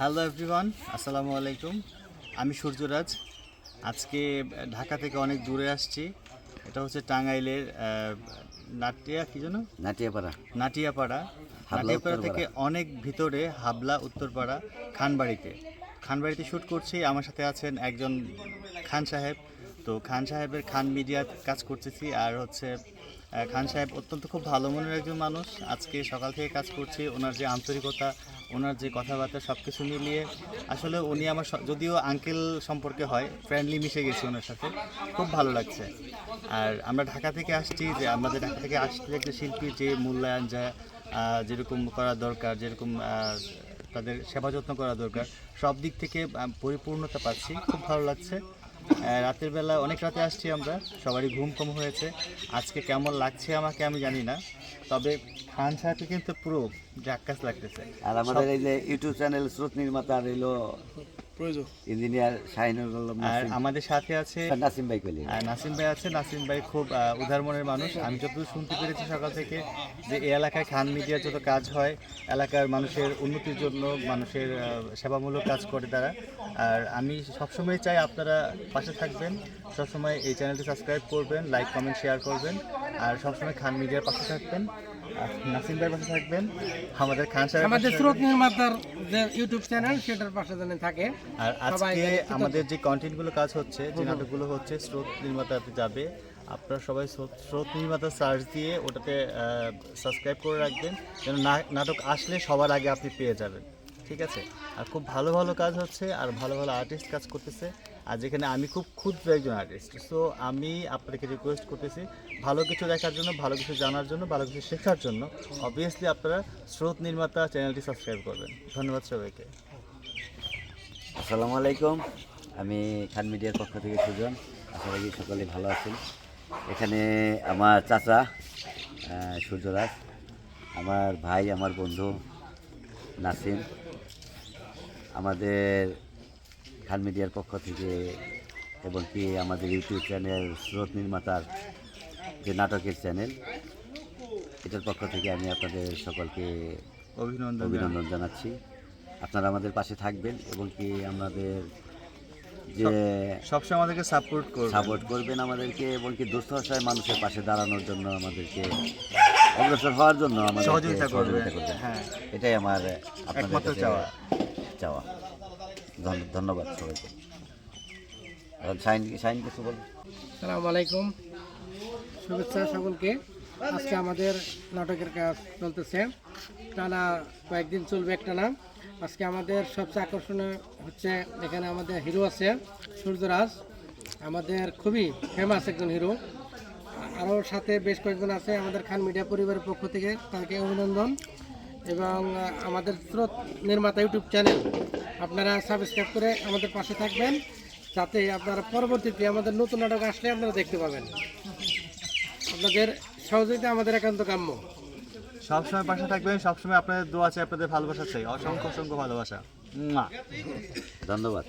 Hello everyone আসসালামু আলাইকুম। আমি সূর্যরাজ। আজকে ঢাকা থেকে অনেক দূরে আসছি। এটা হচ্ছে টাঙ্গাইলের নাটিয়া কি যেন? নাটিয়াপাড়া। নাটিয়াপাড়া। নাটিয়াপাড়া থেকে অনেক ভিতরে হাবলা উত্তরপাড়া খানবাড়িতে। খানবাড়িতে শ্যুট করছি। আমার সাথে আছেন একজন খান সাহেব। তো খান সাহেবের খান মিডিয়া কাজ করতেছি আর হচ্ছে খান সাহেব অত্যন্ত খুব ভালো মনের একজন মানুষ। আজকে সকাল থেকে কাজ করছি, ওনার যে আন্তরিকতা, ওনার যে কথাবার্তা সব কিছু মিলিয়ে আসলে উনি আমার যদিও আঙ্কেল সম্পর্কে হয় ফ্রেন্ডলি মিশে গেছি ওনার সাথে, খুব ভালো লাগছে। আর আমরা ঢাকা থেকে আসছি যে আমাদের ঢাকা থেকে আসলে একটা শিল্পীর যে মূল্যায়ন যা যেরকম করা দরকার, যেরকম তাদের সেবা যত্ন করা দরকার, সব দিক থেকে পরিপূর্ণতা পাচ্ছি, খুব ভালো লাগছে। রাতের বেলা অনেক রাতে আসছি আমরা। সবারই ঘুম কম হয়েছে। আজকে কেমন লাগছে আমাকে আমি জানি না। তবে খান সাহেবকে কিন্তু পুরো জাক্কাস লাগতেছে। আর আমাদের এই যে ইউটিউব চ্যানেল স্রোত নির্মাতা আর হইল ইঞ্জিনিয়ার শাহিনুর আলম আর আমাদের সাথে আছে নাসিম ভাই কইলি আর নাসিম ভাই আছে। নাসিম ভাই খুব উদার মনের মানুষ। আমি যতদূর শুনতে পেরেছি সকাল থেকে যে এই এলাকায় খান মিডিয়ার যত কাজ হয় এলাকার মানুষের উন্নতির জন্য মানুষের সেবামূলক কাজ করে তারা। আর আমি সবসময় চাই আপনারা পাশে থাকবেন। সবসময় এই চ্যানেলটি সাবস্ক্রাইব করবেন লাইক কমেন্ট শেয়ার করবেন। আর সবসময় খান মিডিয়ার পাশে থাকবেন। নাসিম ভাইয়ের পাশে থাকবেন আমাদের খান সাহেব আমাদের স্রোত নির্মাতার যে ইউটিউব চ্যানেল সেটার পাশে যেন থাকে। আর আজকে আমাদের যে কন্টেন্টগুলো কাজ হচ্ছে যে নাটকগুলো হচ্ছে স্রোত নির্মাতাতে যাবে। আপনারা সবাই স্রোত স্রোত নির্মাতা সার্চ দিয়ে ওটাতে সাবস্ক্রাইব করে রাখবেন। যেন নাটক আসলে সবার আগে আপনি পেয়ে যাবেন। ঠিক আছে? আর খুব ভালো ভালো কাজ হচ্ছে আর ভালো ভালো আর্টিস্ট কাজ করতেছে। আর যেখানে আমি খুব ক্ষুদ্র একজন আর্টিস্ট সো আমি আপনাকে রিকোয়েস্ট করতেছি ভালো কিছু দেখার জন্য, ভালো কিছু জানার জন্য, ভালো কিছু শেখার জন্য। অবভিয়াসলি আপনারা স্রোত নির্মাতা চ্যানেলটি সাবস্ক্রাইব করবেন। ধন্যবাদ সবাইকে। আসসালামু আলাইকুম। আমি খান মিডিয়ার পক্ষ থেকে সুজন। আশা করি সকলে ভালো আছেন। এখানে আমার চাচা সূর্যরাজ, আমার ভাই, আমার বন্ধু নাসিম। আমাদের খান মিডিয়ার পক্ষ থেকে এবং কি আমাদের ইউটিউব চ্যানেল স্রোত নির্মাতার যে নাটকের চ্যানেল এটার পক্ষ থেকে আমি আপনাদের সকলকে অভিনন্দন অভিনন্দন জানাচ্ছি। আপনারা আমাদের পাশে থাকবেন এবং কি আমাদের যে সবসময় আমাদেরকে সাপোর্ট করবে সাপোর্ট করবেন আমাদেরকে এবং কি দুস্থ অসহায় মানুষের পাশে দাঁড়ানোর জন্য আমাদেরকে অগ্রসর হওয়ার জন্য আমাদের সহযোগিতা করবেন। হ্যাঁ। এটাই আমার আপনাদের চাওয়া। চাওয়া। ধন্য- ধন্যবাদ সবাইকে। সালাম আলাইকুম। শুভেচ্ছা সকলকে। আজকে আমাদের নাটকের কাজ চলতেছে। টানা কয়েকদিন চলবে একটা না। আজকে আমাদের সবচেয়ে আকর্ষণীয় হচ্ছে, এখানে আমাদের হিরো আছে, সূর্যরাজ। আমাদের খুবই ফেমাস একজন হিরো। আরও সাথে বেশ কয়েকজন আছে আমাদের খান মিডিয়া পরিবারের পক্ষ থেকে। তাদেরকে অভিনন্দন। এবং আমাদের স্রোত নির্মাতা ইউটিউব চ্যানেল আপনারা সাবস্ক্রাইব করে আমাদের পাশে থাকবেন যাতে আপনারা পরবর্তীতে আমাদের নতুন নাটক আসলে আপনারা দেখতে পাবেন। আপনাদের সহযোগিতা আমাদের একান্ত কাম্য। সবসময় পাশে থাকবেন সবসময় আপনাদের দোয়া চাই আপনাদের ভালোবাসা চাই। অসংখ্য অসংখ্য ভালোবাসা। ধন্যবাদ।